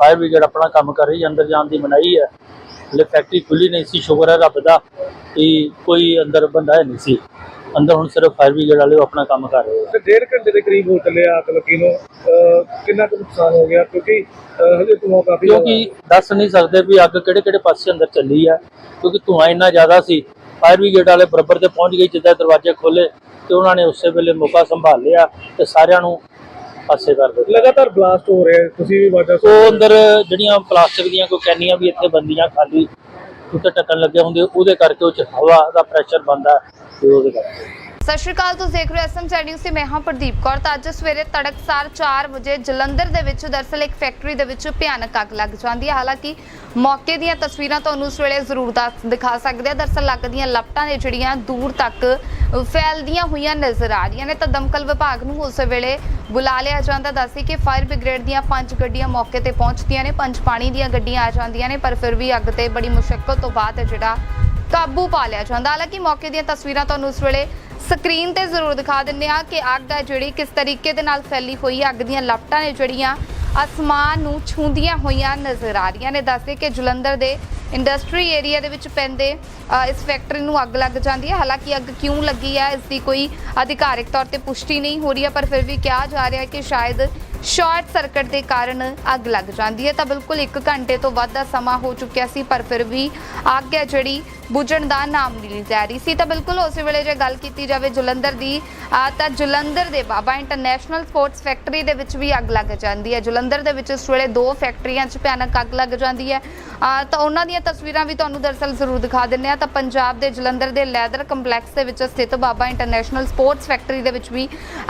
[SPEAKER 6] ਫਾਇਰ ਬ੍ਰਿਗੇਡ ਆਪਣਾ ਕੰਮ ਕਰ ਰਹੀ ਅੰਦਰ ਜਾਣ ਦੀ ਮਨਾਹੀ ਹੈ। ਹਲੇ ਫੈਕਟਰੀ ਖੁੱਲੀ ਨਹੀਂ ਸੀ। ਸ਼ੁਕਰ ਹੈ ਰੱਬ ਦਾ ਕਿ ਕੋਈ ਅੰਦਰ ਬੰਦਾ ਨਹੀਂ ਸੀ। ਅੰਦਰ ਹੁਣ ਸਿਰਫ ਫਾਇਰ ਬ੍ਰਿਗੇਡ ਵਾਲੇ ਆਪਣਾ ਕੰਮ ਕਰ ਰਹੇ
[SPEAKER 2] ਤੇ ਡੇਢ ਘੰਟੇ ਦੇ ਕਰੀਬ ਹੋ ਚੱਲਿਆ ਅੱਗ ਲੱਗੀ ਨੂੰ। ਕਿੰਨਾ ਕੁ ਨੁਕਸਾਨ ਹੋ ਗਿਆ? ਕਿਉਂਕਿ ਹਜੇ ਧੂਆਂ ਕਾਫੀ
[SPEAKER 6] ਕਿਉਂਕਿ ਦੱਸ ਨਹੀਂ ਸਕਦੇ ਵੀ ਅੱਗ ਕਿਹੜੇ ਕਿਹੜੇ ਪਾਸੇ ਅੰਦਰ ਚੱਲੀ ਹੈ ਕਿਉਂਕਿ ਧੂੰਆਂ ਇੰਨਾ ਜ਼ਿਆਦਾ ਸੀ ਫਾਇਰ ਬ੍ਰਿਗੇਡ ਵਾਲੇ ਬਰਾਬਰ ਤੇ ਪਹੁੰਚ ਗਏ ਜਿੱਦਾਂ ਦਰਵਾਜ਼ੇ ਖੋਲੇ ਤੇ ਉਹਨਾਂ ਨੇ ਉਸੇ ਵੇਲੇ ਮੌਕਾ ਸੰਭਾਲ ਲਿਆ ਤੇ ਸਾਰਿਆਂ ਨੂੰ ਪਾਸੇ ਕਰ ਦਿੱਤਾ।
[SPEAKER 2] ਲਗਾਤਾਰ ਬਲਾਸਟ ਹੋ ਰਹੇ ਤੁਸੀਂ ਵੀ ਵਾਜਾ
[SPEAKER 6] ਉਹ ਅੰਦਰ ਜਿਹੜੀਆਂ ਪਲਾਸਟਿਕ ਦੀਆਂ ਕੋਈ ਕੈਨੀਆਂ ਵੀ ਇੱਥੇ ਬੰਦੀਆਂ ਖਾਲੀ ਉੱਤੇ ਟੱਕਣ ਲੱਗੇ ਹੁੰਦੇ ਉਹਦੇ ਕਰਕੇ ਉਹ ਚ ਹਵਾ ਦਾ ਪ੍ਰੈਸ਼ਰ ਬੰਦਾ ਤੇ ਉਹਦੇ ਕਰਕੇ।
[SPEAKER 1] ਸਤਿ ਸ਼੍ਰੀ ਅਕਾਲ, ਤੁਸੀਂ ਦੇਖ ਰਹੇ ਹੋ ਐਸਐਮ ਨਿਊਜ਼ ਤੇ ਮੈਂ ਹਾਂ ਪ੍ਰਦੀਪ ਕੌਰ। ਤਾਂ ਅੱਜ ਸਵੇਰੇ ਤੜਕਸਾਰ 4 ਵਜੇ ਜਲੰਧਰ ਦੇ ਵਿੱਚ ਦਰਸਲ ਇੱਕ ਫੈਕਟਰੀ ਦੇ ਵਿੱਚ ਭਿਆਨਕ ਅੱਗ ਲੱਗ ਜਾਂਦੀ ਹੈ। ਹਾਲਾਂਕਿ ਮੌਕੇ ਦੀਆਂ ਤਸਵੀਰਾਂ ਤੁਹਾਨੂੰ ਉਸ ਵੇਲੇ ਜ਼ਰੂਰ ਦੱਸ- ਦਿਖਾ ਸਕਦੇ ਆ ਦਰਸਲ ਅੱਗ ਦੀਆਂ ਲਪਟਾਂ ਨੇ ਜਿਹੜੀਆਂ ਦੂਰ ਤੱਕ ਫੈਲਦੀਆਂ ਹੋਈਆਂ ਨਜ਼ਰ ਆ ਰਹੀਆਂ ਨੇ। ਤਾਂ ਦਮਕਲ ਵਿਭਾਗ ਨੂੰ ਉਸ ਵੇਲੇ ਬੁਲਾ ਲਿਆ ਜਾਂਦਾ। ਦੱਸੀ ਕਿ ਫਾਇਰ ਬ੍ਰਿਗੇਡ ਦੀਆਂ ਪੰਜ ਗੱਡੀਆਂ ਮੌਕੇ ਤੇ ਪਹੁੰਚਦੀਆਂ ਨੇ। ਪੰਜ ਪਾਣੀ ਦੀਆਂ ਗੱਡੀਆਂ ਆ ਜਾਂਦੀਆਂ ਨੇ, ਪਰ ਫਿਰ ਵੀ ਅੱਗ ਤੇ ਬੜੀ ਮੁਸ਼ਕਲ ਤੋਂ ਬਾਅਦ ਜਿਹੜਾ ਕਾਬੂ ਪਾ ਲਿਆ ਜਾਂਦਾ। ਹਾਲਾਂਕਿ ਮੌਕੇ ਦੀਆਂ ਤਸਵੀਰਾਂ ਤੁਹਾਨੂੰ ਉਸ ਵੇਲੇ ਸਕਰੀਨ ਤੇ ਜ਼ਰੂਰ ਦਿਖਾ ਦਿੰਦੇ ਆ ਕਿ ਅੱਗ ਹੈ ਜਿਹੜੀ ਕਿਸ ਤਰੀਕੇ ਦੇ ਨਾਲ ਫੈਲੀ ਹੋਈ ਹੈ, ਅੱਗ ਦੀਆਂ ਲਪਟਾਂ ਨੇ ਜਿਹੜੀਆਂ ਅਸਮਾਨ ਨੂੰ ਛੂੰਦੀਆਂ ਹੋਈਆਂ ਨਜ਼ਰ ਆ ਰਹੀਆਂ ਨੇ। ਦੱਸਦੇ ਕਿ ਜਲੰਧਰ ਦੇ ਇੰਡਸਟਰੀ ਏਰੀਆ ਦੇ ਵਿੱਚ ਪੈਂਦੇ ਇਸ ਫੈਕਟਰੀ ਨੂੰ ਅੱਗ ਲੱਗ ਜਾਂਦੀ ਹੈ। ਹਾਲਾਂਕਿ ਅੱਗ ਕਿਉਂ ਲੱਗੀ ਹੈ, ਇਸ ਦੀ ਕੋਈ ਅਧਿਕਾਰਿਕ ਤੌਰ ਤੇ ਪੁਸ਼ਟੀ ਨਹੀਂ ਹੋ ਰਹੀ ਹੈ, ਪਰ ਫਿਰ ਵੀ ਕਿਹਾ ਜਾ ਰਿਹਾ ਹੈ ਕਿ ਸ਼ਾਇਦ ਸ਼ਾਰਟ ਸਰਕਟ ਦੇ ਕਾਰਨ ਅੱਗ ਲੱਗ ਜਾਂਦੀ ਹੈ। ਤਾਂ ਬਿਲਕੁਲ 1 ਘੰਟੇ ਤੋਂ ਵੱਧ ਦਾ ਸਮਾਂ ਹੋ ਚੁੱਕਿਆ ਸੀ, ਪਰ ਫਿਰ ਵੀ ਅੱਗ ਹੈ ਜਿਹੜੀ ਬੁੱਝਣ ਦਾ ਨਾਮ ਨਹੀਂ ਲਈ ਜਾ ਰਹੀ ਸੀ। ਤਾਂ ਬਿਲਕੁਲ ਉਸੇ ਵੇਲੇ ਜੇ ਗੱਲ ਕੀਤੀ ਜਾਵੇ ਜਲੰਧਰ ਦੀ ਤਾਂ ਜਲੰਧਰ ਦੇ ਬਾਬਾ ਇੰਟਰਨੈਸ਼ਨਲ ਸਪੋਰਟਸ ਫੈਕਟਰੀ ਦੇ ਵਿੱਚ ਵੀ ਅੱਗ ਲੱਗ ਜਾਂਦੀ ਹੈ। ਜਲੰਧਰ ਦੇ ਵਿੱਚ ਇਸ ਵੇਲੇ ਦੋ ਫੈਕਟਰੀਆਂ 'ਚ ਭਿਆਨਕ ਅੱਗ ਲੱਗ ਜਾਂਦੀ ਹੈ। ਤਾਂ ਉਹਨਾਂ ਦੀਆਂ ਤਸਵੀਰਾਂ ਵੀ ਤੁਹਾਨੂੰ ਦਰਸਲ ਜ਼ਰੂਰ ਦਿਖਾ ਦਿੰਨੇ ਆ ਤਾਂ ਪੰਜਾਬ ਦੇ ਜਲੰਧਰ ਦੇ ਲੈਦਰ ਕੰਪਲੈਕਸ ਦੇ ਵਿੱਚ ਸਥਿਤ ਬਾਬਾ ਇੰਟਰਨੈਸ਼ਨਲ ਸਪੋਰਟਸ ਫੈਕਟਰੀ ਦੇ ਵਿੱਚ ਵੀ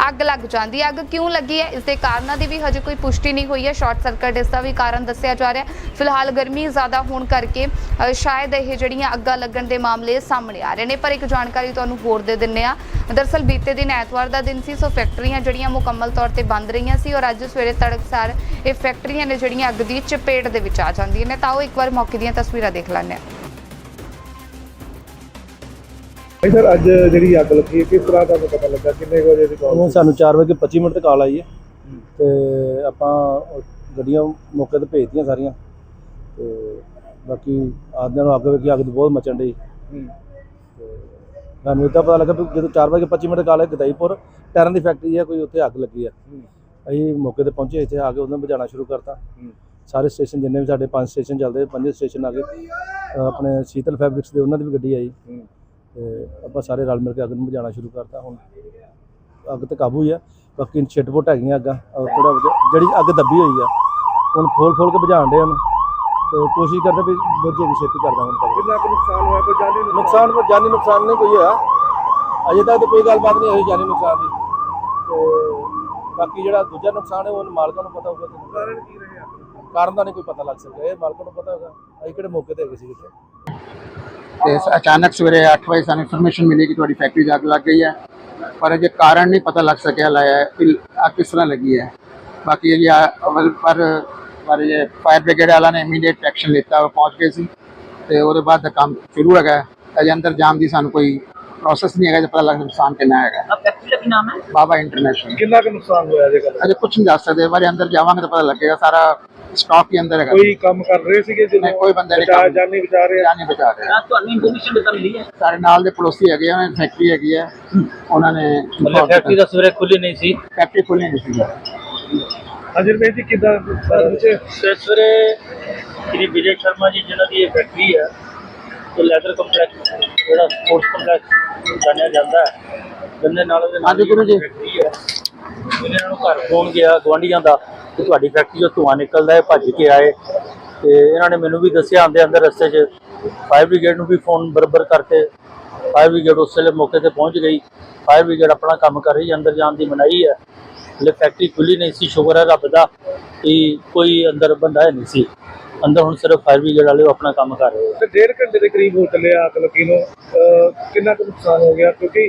[SPEAKER 1] ਅੱਗ ਲੱਗ ਜਾਂਦੀ ਹੈ। ਅੱਗ ਕਿਉਂ ਲੱਗੀ ਹੈ? ਇਸ ਦੇ ਕਾਰਨਾਂ ਦੀ ਵੀ ਹਜੇ ਕੋਈ ਪੁਸ਼ਟੀ ਨਹੀਂ ਹੋਈ ਹੈ। ਸ਼ਾਰਟ ਸਰਕਟ ਇਸ ਦਾ ਵੀ ਕਾਰਨ ਦੱਸਿਆ ਜਾ ਰਿਹਾ ਫਿਲਹਾਲ ਗਰਮੀ ਜ਼ਿਆਦਾ ਹੋਣ ਕਰਕੇ ਅ, ਸ਼ਾਇਦ ਇਹ ਜਿਹੜੀਆਂ ਅੱਗਾਂ ਲੱਗਣ ਦੇ ਮਾਮਲੇ ਸਾਹਮਣੇ ਆ ਰਹੇ ਨੇ ਪਰ ਇੱਕ ਜਾਣਕਾਰੀ ਤੁਹਾਨੂੰ ਹੋਰ ਦੇ ਦਿੰਨੇ ਆ ਦਰਸਲ ਬੀਤੇ ਦਿਨ ਐਤਵਾਰ ਦਾ ਦਿਨ ਸੀ ਸੋ ਫੈਕਟਰੀਆਂ ਜਿਹੜੀਆਂ ਮੁਕੰਮਲ ਤੌਰ ਤੇ ਬੰਦ ਰਹੀਆਂ ਸੀ ਔਰ ਅੱਜ ਸਵੇਰੇ ਤੜਕਸਾਰ ਇਹ ਫੈਕਟਰੀਆਂ ਨੇ ਜਿਹੜੀਆਂ ਅੱਗ ਦੀ ਚਪੇਟ ਦੇ ਵਿੱਚ ਆ ਜਾਂਦੀਆਂ ਨੇ ਤਾਂ ਉਹ ਇੱਕ ਵਾਰ ਮੌਕੇ ਦੀਆਂ ਤਸਵੀਰਾਂ ਦੇਖ ਲੈਂਦੇ ਹਾਂ।
[SPEAKER 2] ਭਾਈ ਸਰ ਅੱਜ ਜਿਹੜੀ ਅੱਗ ਲੱਗੀ ਹੈ, ਕਿਸ ਤਰ੍ਹਾਂ ਤੁਹਾਨੂੰ ਪਤਾ ਲੱਗਾ? ਕਿੰਨੇ ਕੁ ਵਜੇ ਦੀ ਕਾਲ
[SPEAKER 3] ਉਹ ਸਾਨੂੰ 4 ਵਜੇ 25 ਮਿੰਟ ਤੇ ਕਾਲ ਆਈ ਹੈ। ਤੇ ਆਪਾਂ ਉਹ ਗੱਡੀਆਂ ਮੌਕੇ ਤੇ ਭੇਜਤੀਆਂ ਸਾਰੀਆਂ। ਤੇ ਬਾਕੀ ਆਦਮੀਆਂ ਨੂੰ ਅੱਗ ਵੇਖੀ ਅੱਗ ਦੀ ਬਹੁਤ ਮਚਣ ਡਈ। ਸਾਨੂੰ ਇਹ ਤਾਂ ਪਤਾ ਲੱਗਾ ਵੀ ਜਦੋਂ 4 ਵਜੇ 25 ਮਿੰਟ ਕਾਲ ਗਦਾਈਪੁਰ ਟਾਇਰਾਂ ਦੀ ਫੈਕਟਰੀ ਹੈ ਕੋਈ ਉੱਥੇ ਅੱਗ ਲੱਗੀ ਆ ਅਸੀਂ ਮੌਕੇ ਤੇ ਪਹੁੰਚੇ ਇੱਥੇ ਆ ਕੇ ਉਹਨਾਂ ਨੂੰ ਬੁਝਾਉਣਾ ਸ਼ੁਰੂ ਕਰਤਾ। ਸਾਰੇ ਸਟੇਸ਼ਨ ਜਿੰਨੇ ਵੀ ਸਾਡੇ ਪੰਜ ਸਟੇਸ਼ਨ ਚੱਲਦੇ ਪੰਜੇ ਸਟੇਸ਼ਨ ਆ ਅਹ ਆਪਣੇ ਸ਼ੀਤਲ ਫੈਬਰਿਕਸ ਦੇ ਉਹਨਾਂ ਦੀ ਵੀ ਗੱਡੀ ਆਈ। ਤੇ ਆਪਾਂ ਸਾਰੇ ਰਲ ਮਿਲ ਕੇ ਅੱਗ ਨੂੰ ਬੁਝਾਉਣਾ ਸ਼ੁਰੂ ਕਰਤਾ। ਹੁਣ ਅੱਗ ਤੇ ਕਾਬੂ ਹੀ ਆ। ਬਾਕੀ ਛਿੱਟਪੁੱਟ ਹੈਗੀਆਂ ਅੱਗਾਂ। ਥੋੜਾ ਜਿਹੜੀ ਅੱਗ ਦੱਬੀ ਹੋਈ ਆ ਹੁਣ ਫੋਲ ਫੋਲ ਕੇ ਬੁਝਾਉਣ ਦੇ ਉਹਨੂੰ। ਤੇ ਕੋਸ਼ਿਸ਼ ਕਰਦੇ ਵੀ ਬੁਝੇ ਦੀ ਛੇਤੀ ਕਰ ਦਾਂਗੇ ਤਾਂ
[SPEAKER 2] ਕਿੰਨਾ ਕੁ ਨੁਕਸਾਨ ਹੋਇਆ ਕੋਈ ਜਾਨੀ ਨੁਕਸਾਨ?
[SPEAKER 3] ਨੁਕਸਾਨ ਕੋਈ ਜਾਨੀ ਨੁਕਸਾਨ ਨਹੀਂ ਕੋਈ ਹੋਇਆ। ਅਜੇ ਤੱਕ ਤਾਂ ਕੋਈ ਗੱਲਬਾਤ ਨਹੀਂ ਹੋਈ ਜਾਨੀ ਨੁਕਸਾਨ ਦੀ। ਤੇ ਬਾਕੀ ਜਿਹੜਾ ਦੂਜਾ ਨੁਕਸਾਨ ਹੈ ਉਹ ਮਾਲਕਾਂ ਨੂੰ ਪਤਾ ਹੋਊਗਾ ਕਿ
[SPEAKER 2] ਕਾਰਨ ਕੀ ਰਹੇ ਦਾ?
[SPEAKER 3] ਕਾਰਨ ਦਾ ਨਹੀਂ ਕੋਈ ਪਤਾ ਲੱਗ ਸਕਿਆ ਇਹ ਮਾਲਕਾਂ ਨੂੰ ਪਤਾ ਹੋਗਾ ਅਸੀਂ ਕਿਹੜੇ ਮੌਕੇ ਤੇ ਹੈਗੇ ਸੀ ਇੱਥੇ?
[SPEAKER 4] ਤੇ ਅਚਾਨਕ ਸਵੇਰੇ 8 ਵਜੇ ਸਾਨੂੰ ਇਨਫੋਰਮੇਸ਼ਨ ਮਿਲੀ ਕਿ ਤੁਹਾਡੀ ਫੈਕਟਰੀ 'ਚ ਅੱਗ ਲੱਗ ਗਈ ਹੈ। ਪਰ ਅਜੇ ਕਾਰਨ ਨਹੀਂ ਪਤਾ ਲੱਗ ਸਕਿਆ ਲਾਇਆ ਕਿ ਅੱਗ ਕਿਸ ਤਰ੍ਹਾਂ ਲੱਗੀ ਹੈ। ਬਾਕੀ ਇਹ ਅਵਲ ਪਰ ਬਾਰੇ ਜੇ ਫਾਇਰ ਬ੍ਰਿਗੇਡ ਵਾਲਾ ਨੇ ਇਮੀਡੀਏਟ ਐਕਸ਼ਨ ਲਿੱਤਾ ਪਹੁੰਚ ਗਏ ਸੀ ਤੇ ਉਹਦੇ ਬਾਅਦ ਦਾ ਕੰਮ ਸ਼ੁਰੂ ਹੈਗਾ ਅਜੇ ਅੰਦਰ ਜਾਮ ਦੀ ਸਾਨੂੰ ਕੋਈ ਪ੍ਰੋਸੈਸ ਨਹੀਂ ਹੈਗਾ ਜੇ ਪਤਾ ਲੱਗਦਾ ਨੁਕਸਾਨ ਕਿੰਨਾ ਹੈਗਾ।
[SPEAKER 5] ਆ ਫੈਕਟਰੀ ਦਾ ਕੀ ਨਾਮ ਹੈ?
[SPEAKER 4] ਬਾਬਾ ਇੰਟਰਨੈਸ਼ਨਲ
[SPEAKER 2] ਕਿੰਨਾ ਕੁ ਨੁਕਸਾਨ ਹੋਇਆ ਜੇ ਗੱਲ
[SPEAKER 4] ਅਜੇ ਕੁਝ ਨਹੀਂ ਦੱਸ ਸਕਦੇ ਬਾਰੇ ਅੰਦਰ ਜਾਵਾਂਗੇ ਤਾਂ ਪਤਾ ਲੱਗੇਗਾ ਸਾਰਾ ਸਟਾਕ ਹੀ ਅੰਦਰ ਹੈਗਾ।
[SPEAKER 2] ਕੋਈ ਕੰਮ ਕਰ ਰਹੇ ਸੀਗੇ
[SPEAKER 4] ਜਿਹਨੇ? ਕੋਈ ਬੰਦਾ ਨਹੀਂ
[SPEAKER 2] ਬਚਾ ਜਾਨੀ ਬਚਾ ਰਿਹਾ
[SPEAKER 4] ਜਾਨੀ ਬਚਾ ਰਿਹਾ
[SPEAKER 5] ਤੁਹਾਨੂੰ ਇਨਫੋਰਮੇਸ਼ਨ ਦਿੱਤਾ ਮਿਲੀ ਹੈ?
[SPEAKER 4] ਸਾਡੇ ਨਾਲ ਦੇ ਪੜੋਸੀ ਹੈਗੇ ਆ ਫੈਕਟਰੀ ਹੈਗੀ ਆ। ਉਹਨਾਂ ਨੇ
[SPEAKER 6] ਫੈਕਟਰੀ ਦਾ ਸਵੇਰੇ ਖੁੱਲੀ ਨਹੀਂ ਸੀ।
[SPEAKER 4] ਫੈਕਟਰੀ ਖੁੱਲੀ ਨਹੀਂ ਸੀ
[SPEAKER 2] ਹਾਂਜੀ ਰਮੇਸ਼ ਜੀ ਕਿੱਦਾਂ
[SPEAKER 6] ਤੇ ਸਵੇਰੇ ਸ਼੍ਰੀ ਵਿਜੇ ਸ਼ਰਮਾ ਜੀ ਜਿਹਨਾਂ ਦੀ ਇਹ ਫੈਕਟਰੀ ਹੈ ਉਹ ਲੈਦਰ ਕੰਪਲੈਕਸ ਜਿਹੜਾ ਸਪੋਰਟਸ ਕੰਪਲੈਕਸ ਜਾਣਿਆ ਜਾਂਦਾ ਹੈ। ਗੰਨੇ ਨਾਲੇ ਦੇ ਨਾਲ
[SPEAKER 4] ਗੁਰੂ ਜੀ।
[SPEAKER 6] ਫੈਕਟਰੀ ਹੈ। ਇਹਨਾਂ ਨੂੰ ਘਰ ਫੋਨ ਗਿਆ ਗਵਾਂਢੀਆਂ ਦਾ ਕਿ ਤੁਹਾਡੀ ਫੈਕਟਰੀ ਚੋਂ ਧੂੰਆਂ ਨਿਕਲਦਾ ਹੈ ਭੱਜ ਕੇ ਆਏ। ਤੇ ਇਹਨਾਂ ਨੇ ਮੈਨੂੰ ਵੀ ਦੱਸਿਆ ਆਂਦੇ ਅੰਦਰ ਰਸਤੇ 'ਚ ਫਾਇਰ ਬ੍ਰਿਗੇਡ ਨੂੰ ਵੀ ਫੋਨ ਬਰਬਰ ਕਰਤੇ ਫਾਇਰ ਬ੍ਰਿਗੇਡ ਉਸ ਵੇਲੇ ਮੌਕੇ ਤੇ ਪਹੁੰਚ ਗਈ। ਫਾਇਰ ਬ੍ਰਿਗੇਡ ਆਪਣਾ ਕੰਮ ਕਰ ਰਹੀ ਅੰਦਰ ਜਾਣ ਦੀ ਮਨਾਹੀ ਹੈ। ਹਲੇ ਫੈਕਟਰੀ ਖੁੱਲੀ ਨਹੀਂ ਸੀ ਸ਼ੁਕਰ ਹੈ ਰੱਬ ਦਾ ਕਿ ਕੋਈ ਅੰਦਰ ਬੰਦਾ ਹੈ ਨਹੀਂ ਸੀ। ਅੰਦਰ ਹੁਣ ਸਿਰਫ ਫਾਇਰ ਬ੍ਰਿਗੇਡ ਵਾਲੇ ਆਪਣਾ ਕੰਮ ਕਰ ਰਹੇ
[SPEAKER 2] ਤੇ ਡੇਢ ਘੰਟੇ ਦੇ ਕਰੀਬ ਹੋ ਚੱਲਿਆ ਅੱਗ ਲੱਗੀ ਨੂੰ ਕਿੰਨਾ ਕੁ ਨੁਕਸਾਨ ਹੋ ਗਿਆ? ਕਿਉਂਕਿ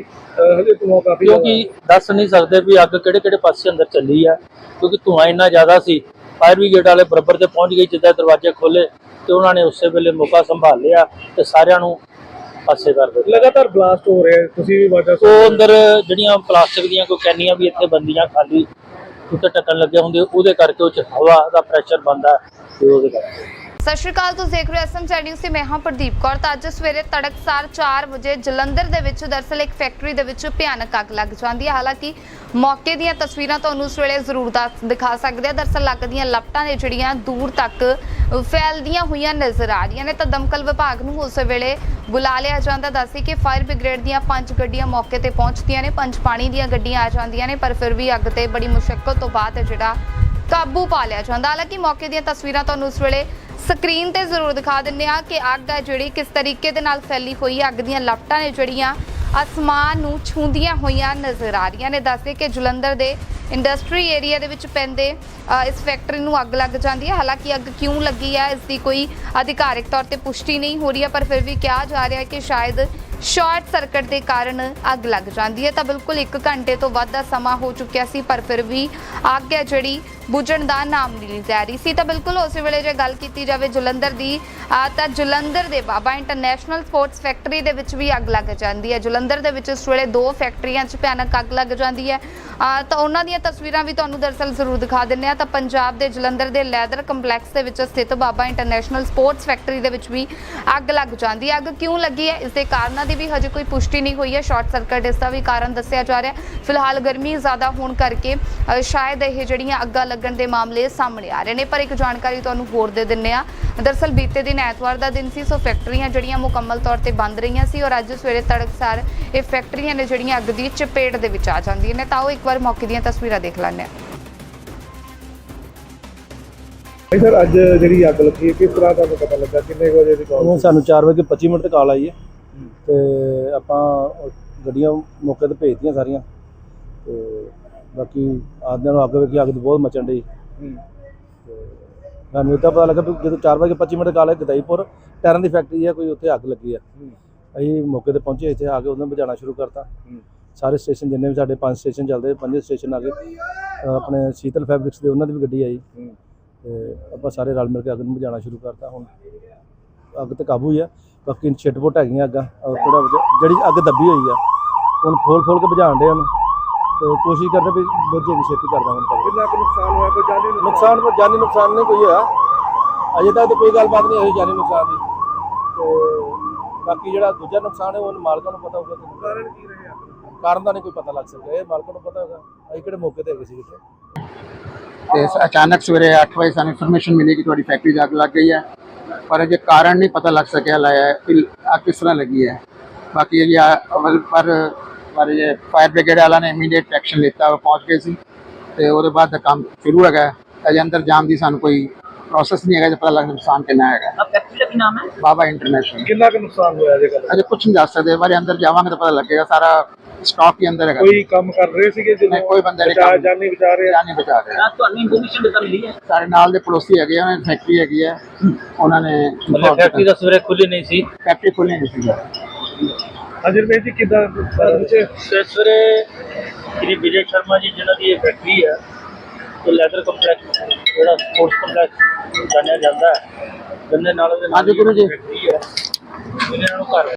[SPEAKER 2] ਹਜੇ ਧੂਆਂ ਕਾਫੀ
[SPEAKER 6] ਕਿਉਂਕਿ ਦੱਸ ਨਹੀਂ ਸਕਦੇ ਵੀ ਅੱਗ ਕਿਹੜੇ ਕਿਹੜੇ ਪਾਸੇ ਅੰਦਰ ਚੱਲੀ ਆ ਕਿਉਂਕਿ ਧੂੰਆਂ ਇੰਨਾ ਜ਼ਿਆਦਾ ਸੀ। ਫਾਇਰ ਬ੍ਰਿਗੇਡ ਵਾਲੇ ਬਰਾਬਰ ਤੇ ਪਹੁੰਚ ਗਏ ਜਿੱਦਾਂ ਦਰਵਾਜ਼ੇ ਖੋਲੇ ਤੇ ਉਹਨਾਂ ਨੇ ਉਸੇ ਵੇਲੇ ਮੌਕਾ ਸੰਭਾਲ ਲਿਆ ਤੇ ਸਾਰਿਆਂ ਨੂੰ ਪਾਸੇ ਕਰ ਦਿੱਤਾ।
[SPEAKER 2] ਲਗਾਤਾਰ ਬਲਾਸਟ ਹੋ ਰਹੇ ਤੁਸੀਂ ਵੀ ਵਾਜਾ
[SPEAKER 6] ਉਹ ਅੰਦਰ ਜਿਹੜੀਆਂ ਪਲਾਸਟਿਕ ਦੀਆਂ ਕੋਈ ਕੈਨੀਆਂ ਵੀ ਇੱਥੇ ਬੰਦੀਆਂ ਖਾਲੀ ਉੱਤੇ ਟੱਕਣ ਲੱਗੇ ਹੁੰਦੇ ਉਹਦੇ ਕਰਕੇ ਉਹ ਚ ਹਵਾ ਦਾ ਪ੍ਰੈਸ਼ਰ ਬੰਦਾ ਤੇ ਉਹਦੇ ਕਰਕੇ।
[SPEAKER 1] ਸਤਿ ਸ਼੍ਰੀ ਅਕਾਲ, ਤੁਸੀਂ ਦੇਖ ਰਹੇ ਹੋ ਐਸਐਮ ਨਿਊਜ਼ ਤੇ ਮੈਂ ਹਾਂ ਪ੍ਰਦੀਪ ਕੌਰ। ਤਾਂ ਅੱਜ ਸਵੇਰੇ ਤੜਕਸਾਰ 4 ਵਜੇ ਜਲੰਧਰ ਦੇ ਵਿੱਚ ਦਰਸਲ ਇੱਕ ਫੈਕਟਰੀ ਦੇ ਵਿੱਚ ਭਿਆਨਕ ਅੱਗ ਲੱਗ ਜਾਂਦੀ ਹੈ। ਹਾਲਾਂਕਿ ਮੌਕੇ ਦੀਆਂ ਤਸਵੀਰਾਂ ਤੁਹਾਨੂੰ ਉਸ ਵੇਲੇ ਜ਼ਰੂਰ ਦਿਖਾ ਸਕਦੇ ਆ ਦਰਸਲ ਅੱਗ ਦੀਆਂ ਲਪਟਾਂ ਨੇ ਜਿਹੜੀਆਂ ਦੂਰ ਤੱਕ ਫੈਲਦੀਆਂ ਹੋਈਆਂ ਨਜ਼ਰ ਆ ਰਹੀਆਂ ਨੇ। ਤਾਂ ਦਮਕਲ ਵਿਭਾਗ ਨੂੰ ਉਸ ਵੇਲੇ ਬੁਲਾ ਲਿਆ ਜਾਂਦਾ। ਦੱਸੀ ਕਿ ਫਾਇਰ ਬ੍ਰਿਗੇਡ ਦੀਆਂ ਪੰਜ ਗੱਡੀਆਂ ਮੌਕੇ ਤੇ ਪਹੁੰਚਦੀਆਂ ਨੇ। ਪੰਜ ਪਾਣੀ ਦੀਆਂ ਗੱਡੀਆਂ ਆ ਜਾਂਦੀਆਂ ਨੇ, ਪਰ ਫਿਰ ਵੀ ਅੱਗ ਤੇ ਬੜੀ ਮੁਸ਼ਕਲ ਤੋਂ ਬਾਅਦ ਜਿਹੜਾ ਕਾਬੂ ਪਾ ਲਿਆ ਜਾਂਦਾ। ਹਾਲਾਂਕਿ ਮੌਕੇ ਦੀਆਂ ਤਸਵੀਰਾਂ ਤੁਹਾਨੂੰ ਉਸ ਵੇਲੇ ਸਕਰੀਨ ਤੇ ਜ਼ਰੂਰ ਦਿਖਾ ਦਿੰਦੇ ਆ ਕਿ ਅੱਗ ਹੈ ਜਿਹੜੀ ਕਿਸ ਤਰੀਕੇ ਦੇ ਨਾਲ ਫੈਲੀ ਹੋਈ ਹੈ। ਅੱਗ ਦੀਆਂ ਲਪਟਾਂ ਨੇ ਜਿਹੜੀਆਂ ਅਸਮਾਨ ਨੂੰ ਛੂੰਦੀਆਂ ਹੋਈਆਂ ਨਜ਼ਰ ਆ ਰਹੀਆਂ ਨੇ। ਦੱਸਦੇ ਕਿ ਜਲੰਧਰ ਦੇ ਇੰਡਸਟਰੀ ਏਰੀਆ ਦੇ ਵਿੱਚ ਪੈਂਦੇ ਇਸ ਫੈਕਟਰੀ ਨੂੰ ਅੱਗ ਲੱਗ ਜਾਂਦੀ ਹੈ। ਹਾਲਾਂਕਿ ਅੱਗ ਕਿਉਂ ਲੱਗੀ ਹੈ, ਇਸ ਦੀ ਕੋਈ ਅਧਿਕਾਰਿਕ ਤੌਰ ਤੇ ਪੁਸ਼ਟੀ ਨਹੀਂ ਹੋ ਰਹੀ ਹੈ, ਪਰ ਫਿਰ ਵੀ ਕਿਹਾ ਜਾ ਰਿਹਾ ਹੈ ਕਿ ਸ਼ਾਇਦ ਸ਼ਾਰਟ ਸਰਕਟ ਦੇ ਕਾਰਨ ਅੱਗ ਲੱਗ ਜਾਂਦੀ ਹੈ। ਤਾਂ ਬਿਲਕੁਲ 1 ਘੰਟੇ ਤੋਂ ਵੱਧ ਦਾ ਸਮਾਂ ਹੋ ਚੁੱਕਿਆ ਸੀ, ਪਰ ਫਿਰ ਵੀ ਅੱਗ ਹੈ ਜਿਹੜੀ ਬੁੱਝਣ ਦਾ ਨਾਮ ਨਹੀਂ ਲੈ ਰਹੀ। ਸੀ ਤਾਂ ਬਿਲਕੁਲ ਉਸੇ ਵੇਲੇ ਜੇ ਗੱਲ ਕੀਤੀ ਜਾਵੇ ਜਲੰਧਰ ਦੀ ਤਾਂ ਜਲੰਧਰ ਦੇ ਬਾਬਾ ਇੰਟਰਨੈਸ਼ਨਲ ਸਪੋਰਟਸ ਫੈਕਟਰੀ ਦੇ ਵਿੱਚ ਵੀ ਅੱਗ ਲੱਗ ਜਾਂਦੀ ਹੈ। ਜਲੰਧਰ ਦੇ ਵਿੱਚ ਇਸ ਵੇਲੇ ਦੋ ਫੈਕਟਰੀਆਂ 'ਚ ਭਿਆਨਕ ਅੱਗ ਲੱਗ ਜਾਂਦੀ ਹੈ। ਤਾਂ ਉਹਨਾਂ ਦੀਆਂ ਤਸਵੀਰਾਂ ਵੀ ਤੁਹਾਨੂੰ ਦਰਸਲ ਜ਼ਰੂਰ ਦਿਖਾ ਦਿੰਨੇ ਆ ਤਾਂ ਪੰਜਾਬ ਦੇ ਜਲੰਧਰ ਦੇ ਲੈਦਰ ਕੰਪਲੈਕਸ ਦੇ ਵਿੱਚ ਸਥਿਤ ਬਾਬਾ ਇੰਟਰਨੈਸ਼ਨਲ ਸਪੋਰਟਸ ਫੈਕਟਰੀ ਦੇ ਵਿੱਚ ਵੀ ਅੱਗ ਲੱਗ ਜਾਂਦੀ ਹੈ। ਅੱਗ ਕਿਉਂ ਲੱਗੀ ਹੈ? ਇਸ ਦੇ ਕਾਰਨਾਂ ਦੀ ਵੀ ਹਜੇ ਕੋਈ ਪੁਸ਼ਟੀ ਨਹੀਂ ਹੋਈ ਹੈ। ਸ਼ਾਰਟ ਸਰਕਟ ਇਸ ਦਾ ਵੀ ਕਾਰਨ ਦੱਸਿਆ ਜਾ ਰਿਹਾ ਫਿਲਹਾਲ ਗਰਮੀ ਜ਼ਿਆਦਾ ਹੋਣ ਕਰਕੇ ਸ਼ਾਇਦ ਇਹ ਜਿਹੜੀਆਂ ਅੱਗਾਂ ਲੱਗਣ ਦੇ ਮਾਮਲੇ ਸਾਹਮਣੇ ਆ ਰਹੇ ਨੇ ਪਰ ਇੱਕ ਜਾਣਕਾਰੀ ਤੁਹਾਨੂੰ ਹੋਰ ਦੇ ਦਿੰਨੇ ਆ ਦਰਸਲ ਬੀਤੇ ਦਿਨ ਐਤਵਾਰ ਦਾ ਦਿਨ ਸੀ ਸੋ ਫੈਕਟਰੀਆਂ ਜਿਹੜੀਆਂ ਮੁਕੰਮਲ ਤੌਰ ਤੇ ਬੰਦ ਰਹੀਆਂ ਸੀ ਔਰ ਅੱਜ ਸਵੇਰੇ ਤੜਕਸਾਰ ਇਹ ਫੈਕਟਰੀਆਂ ਨੇ ਜਿਹੜੀਆਂ ਅੱਗ ਦੀ ਚਪੇਟ ਦੇ ਵਿੱਚ ਆ ਜਾਂਦੀਆਂ ਨੇ ਤਾਂ ਉਹ ਇੱਕ ਵਾਰ ਮੌਕੇ ਦੀਆਂ ਤਸਵੀਰਾਂ ਦੇਖ ਲੈਂਦੇ ਹਾਂ।
[SPEAKER 2] ਭਾਈ ਸਰ ਅੱਜ ਜਿਹੜੀ ਅੱਗ ਲੱਗੀ ਹੈ ਕਿਸ ਤਰ੍ਹਾਂ ਦਾ ਪਤਾ ਲੱਗਾ? ਕਿੰਨੇ ਵਜੇ ਦੀ ਕਾਲ
[SPEAKER 3] ਉਹ ਸਾਨੂੰ 4 ਵਜੇ 25 ਮਿੰਟ ਤੇ ਕਾਲ ਆਈ ਹੈ ਤੇ ਆਪਾਂ ਗੱਡੀਆਂ ਮੌਕੇ ਤੇ ਭੇਜਤੀਆਂ ਸਾਰੀਆਂ ਤੇ ਬਾਕੀ ਆਦਿਆਂ ਨੂੰ ਅੱਗ ਵੇਖੀ ਅੱਗ ਦੀ ਬਹੁਤ ਮਚਣ ਡਈ। ਤੇ ਸਾਨੂੰ ਇਹ ਤਾਂ ਪਤਾ ਲੱਗਾ ਵੀ ਜਦੋਂ 4 ਵਜੇ 25 ਮਿੰਟ ਕਾਲ ਗਦਾਈਪੁਰ ਟਾਇਰਾਂ ਦੀ ਫੈਕਟਰੀ ਹੈ ਕੋਈ ਉੱਥੇ ਅੱਗ ਲੱਗੀ ਹੈ। ਅਸੀਂ ਮੌਕੇ ਤੇ ਪਹੁੰਚੇ ਇੱਥੇ ਆ ਕੇ ਉਹਨਾਂ ਨੂੰ ਬੁਝਾਉਣਾ ਸ਼ੁਰੂ ਕਰਤਾ। ਸਾਰੇ ਸਟੇਸ਼ਨ ਜਿੰਨੇ ਵੀ ਸਾਡੇ ਪੰਜ ਸਟੇਸ਼ਨ ਚੱਲਦੇ ਪੰਜੇ ਸਟੇਸ਼ਨ ਆ ਗਏ ਅਹ ਆਪਣੇ ਸ਼ੀਤਲ ਫੈਬਰਿਕਸ ਦੇ ਉਹਨਾਂ ਦੀ ਵੀ ਗੱਡੀ ਆਈ। ਤੇ ਆਪਾਂ ਸਾਰੇ ਰਲ ਮਿਲ ਕੇ ਅੱਗ ਨੂੰ ਬੁਝਾਉਣਾ ਸ਼ੁਰੂ ਕਰਤਾ। ਹੁਣ ਅੱਗ ਤੇ ਕਾਬੂ ਹੀ ਆ। ਬਾਕੀ ਛਿੱਟਪੁੱਟ ਹੈਗੀਆਂ ਅੱਗਾਂ। ਥੋੜਾ ਜਿਹੜੀ ਅੱਗ ਦੱਬੀ ਹੋਈ ਆ ਹੁਣ ਫੋਲ ਫੋਲ ਕੇ ਬੁਝਾਉਣ ਦੇ ਉਹਨੂੰ। ਤੇ ਕੋਸ਼ਿਸ਼ ਕਰਦੇ ਵੀ ਬੁਝੇ ਦੀ ਛੇਤੀ ਕਰਦਾ ਹੁਣ ਤੱਕ
[SPEAKER 2] ਕਿੰਨਾ ਕੁ ਨੁਕਸਾਨ ਹੋਇਆ ਕੋਈ ਜਾਨੀ
[SPEAKER 3] ਨੁਕਸਾਨ? ਕੋਈ ਜਾਨੀ ਨੁਕਸਾਨ ਨਹੀਂ ਕੋਈ ਹੋਇਆ। ਅਜੇ ਤੱਕ ਤਾਂ ਕੋਈ ਗੱਲਬਾਤ ਨਹੀਂ ਹੋਈ ਜਾਨੀ ਨੁਕਸਾਨ ਦੀ। ਤੇ ਬਾਕੀ ਜਿਹੜਾ ਦੂਜਾ ਨੁਕਸਾਨ ਹੈ ਉਹ ਮਾਲਕਾਂ ਨੂੰ ਪਤਾ ਹੋਊਗਾ ਤੇ
[SPEAKER 2] ਕਾਰਨ ਕੀ ਰਹੇ ਦਾ?
[SPEAKER 3] ਕਾਰਨ ਦਾ ਨਹੀਂ ਕੋਈ ਪਤਾ ਲੱਗ ਸਕਦਾ। ਇਹ ਮਾਲਕਾਂ ਨੂੰ ਪਤਾ ਹੋਗਾ ਅਸੀਂ ਕਿਹੜੇ ਮੌਕੇ ਤੇ ਹੈਗੇ ਸੀ ਕਿਤੇ?
[SPEAKER 4] ਤੇ ਅਚਾਨਕ ਸਵੇਰੇ 8 ਵਜੇ ਸਾਨੂੰ ਇਨਫੋਰਮੇਸ਼ਨ ਮਿਲੀ ਕਿ ਤੁਹਾਡੀ ਫੈਕਟਰੀ 'ਚ ਅੱਗ ਲੱਗ ਗਈ ਹੈ। ਪਰ ਅਜੇ ਕਾਰਨ ਨਹੀਂ ਪਤਾ ਲੱਗ ਸਕਿਆ ਲਾਇਆ ਕਿ ਅੱਗ ਕਿਸ ਤਰ੍ਹਾਂ ਲੱਗੀ ਹੈ। ਬਾਕੀ ਇਹ ਪਰ ਬਾਰੇ ਫਾਇਰ ਬ੍ਰਿਗੇਡ ਵਾਲਾ ਨੇ ਇਮੀਡੀਏਟ ਐਕਸ਼ਨ ਲਿੱਤਾ ਪਹੁੰਚ ਗਏ ਸੀ। ਤੇ ਉਹਦੇ ਬਾਅਦ ਦਾ ਕੰਮ ਸ਼ੁਰੂ ਹੈਗਾ। ਅਜੇ ਅੰਦਰ ਜਾਮ ਦੀ ਸਾਨੂੰ ਕੋਈ ਪ੍ਰੋਸੈਸ ਨਹੀਂ ਹੈਗਾ ਜੇ ਪਤਾ ਲੱਗਦਾ ਨੁਕਸਾਨ ਕਿੰਨਾ ਹੈਗਾ।
[SPEAKER 5] ਆ ਫੈਕਟਰੀ ਦਾ ਕੀ ਨਾਮ ਹੈ?
[SPEAKER 4] ਬਾਬਾ ਇੰਟਰਨੈਸ਼ਨਲ
[SPEAKER 2] ਕਿੰਨਾ ਕੁ ਨੁਕਸਾਨ ਹੋਇਆ ਜੇ ਗੱਲ
[SPEAKER 4] ਅਜੇ ਕੁਝ ਨਹੀਂ ਦੱਸ ਸਕਦੇ। ਬਾਰੇ ਅੰਦਰ ਜਾਵਾਂਗੇ ਤਾਂ ਪਤਾ ਲੱਗੇਗਾ। ਸਾਰਾ ਸਟਾਕ ਹੀ ਅੰਦਰ ਹੈਗਾ।
[SPEAKER 2] ਕੋਈ ਕੰਮ ਕਰ ਰਹੇ ਸੀਗੇ
[SPEAKER 4] ਜਿਹਨੇ ਕੋਈ ਬੰਦੇ
[SPEAKER 2] ਨੇ
[SPEAKER 4] ਕੰਮ
[SPEAKER 2] ਜਾਨੀ ਬਚਾ ਰਹੇ
[SPEAKER 4] ਜਾਨੀ ਬਚਾ ਰਹੇ
[SPEAKER 5] ਆ। ਤੁਹਾਨੂੰ ਇਨਫੋਰਮੇਸ਼ਨ ਦਿੱਤਾ ਮਿਲੀ ਹੈ?
[SPEAKER 4] ਸਾਡੇ ਨਾਲ ਦੇ ਪੜੋਸੀ ਹੈਗੇ ਆ ਫੈਕਟਰੀ ਹੈਗੀ ਆ। ਉਹਨਾਂ ਨੇ
[SPEAKER 6] ਫੈਕਟਰੀ ਦਾ ਸਵੇਰੇ ਖੁੱਲੀ ਨਹੀਂ ਸੀ।
[SPEAKER 4] ਫੈਕਟਰੀ ਖੁੱਲੀ ਨਹੀਂ ਸੀ।
[SPEAKER 2] ਅਜਰ ਵੀਰ ਜੀ ਕਿਦਾਂ
[SPEAKER 6] ਸਵੇਰੇ ਸ਼੍ਰੀ ਵਿਜੇ ਸ਼ਰਮਾ ਜੀ ਜਿਨ੍ਹਾਂ ਦੀ ਇਹ ਫੈਕਟਰੀ ਹੈ ਤੇ ਲੈਦਰ ਕੰਪਲੈਕਸ ਜਿਹੜਾ ਸਪੋਰਟਸ ਕੰਪਲੈਕਸ ਜਾਣਿਆ ਜਾਂਦਾ ਹੈ ਗੰਨੇ ਨਾਲੇ ਦੇ ਨਾਲ
[SPEAKER 4] ਹਾਂਜੀ ਗੁਰੂ ਜੀ।
[SPEAKER 6] ਫੈਕਟਰੀ ਹੈ ਇਹਨਾਂ ਨੂੰ ਘਰ